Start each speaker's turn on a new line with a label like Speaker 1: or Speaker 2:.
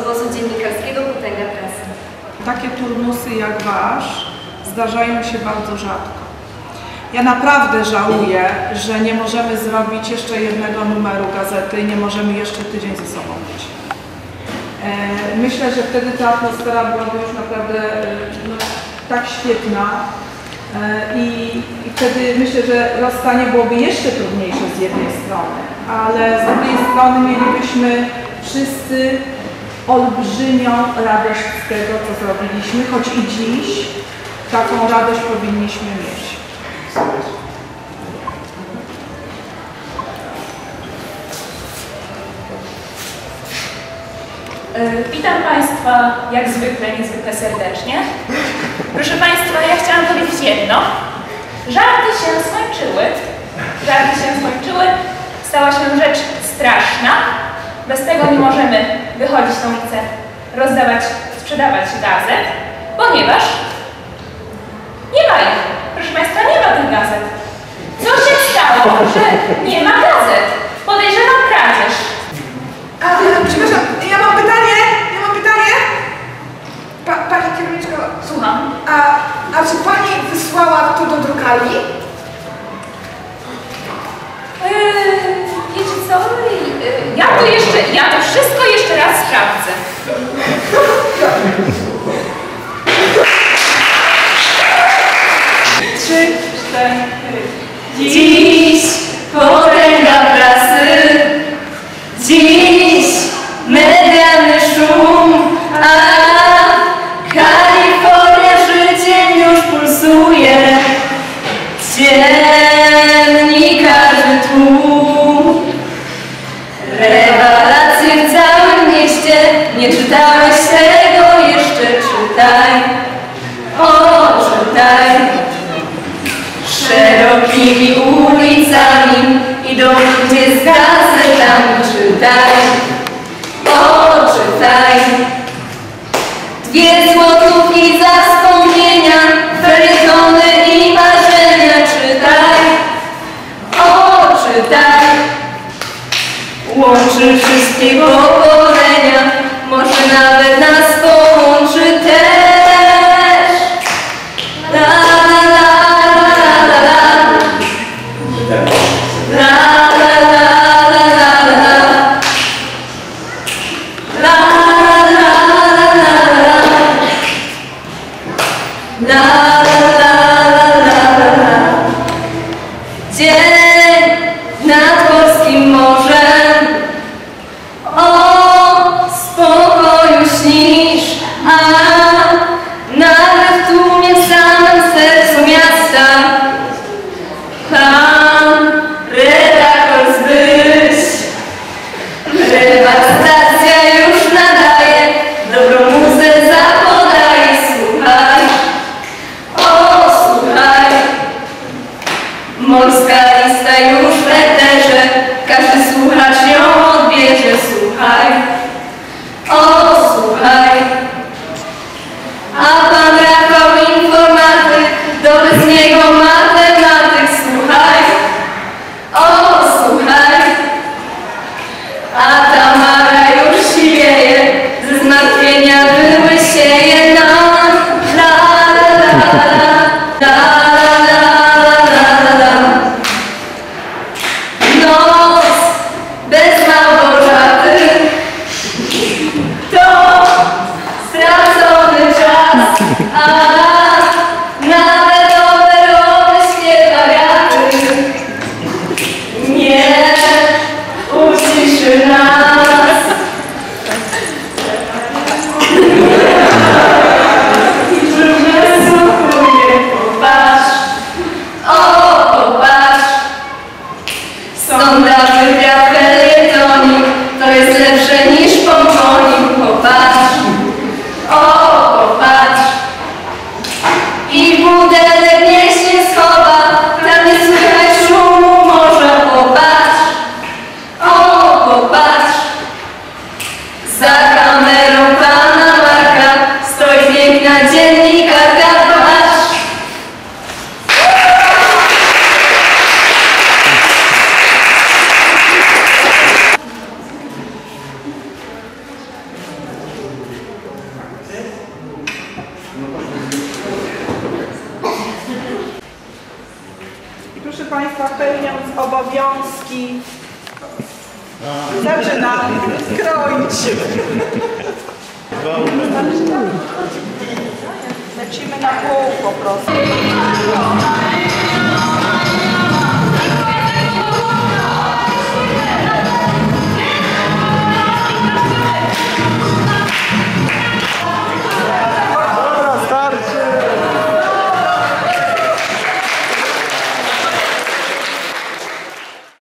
Speaker 1: obozu dziennikarskiego Potęga Prasy.
Speaker 2: Takie turnusy jak wasz zdarzają się bardzo rzadko. Ja naprawdę żałuję, że nie możemy zrobić jeszcze jednego numeru gazety nie możemy jeszcze tydzień ze sobą być. E, Myślę, że wtedy ta atmosfera byłaby już naprawdę e, no, tak świetna e, i, i wtedy myślę, że rozstanie byłoby jeszcze trudniejsze z jednej strony, ale z drugiej strony mielibyśmy wszyscy olbrzymią radość z tego, co zrobiliśmy, choć i dziś taką radość powinniśmy mieć.
Speaker 3: E, Witam Państwa jak zwykle, niezwykle serdecznie. Proszę Państwa, ja chciałam powiedzieć jedno. Żarty się skończyły. Żarty się skończyły. Stała się rzecz straszna. Bez tego nie możemy wychodzić na ulicę, rozdawać, sprzedawać gazet, ponieważ nie ma ich. Proszę Państwa, nie ma tych gazet. Co się stało, że nie ma gazet? Podejrzewam kradzież.
Speaker 4: A, przepraszam, ja mam pytanie, ja mam pytanie. Pa, pani kierowniczko,
Speaker 3: Słucham.
Speaker 4: a, a czy pani wysłała to do drukarni?
Speaker 3: Eee, wiecie co? To jeszcze, ja to wszystko jeszcze raz sprawdzę. z gazetami Czytaj O, czytaj Dwie złotówki za wspomnienia, felietony i marzenia czytaj. O, czytaj. Łączy wszystkie pokolenia, może nawet nas Love. A Tamara Oglądamy wiatr, tonik, to jest lepsze
Speaker 2: niż pomponik. Pełniąc obowiązki, zaczynam kroić. Lecimy na pół po prostu.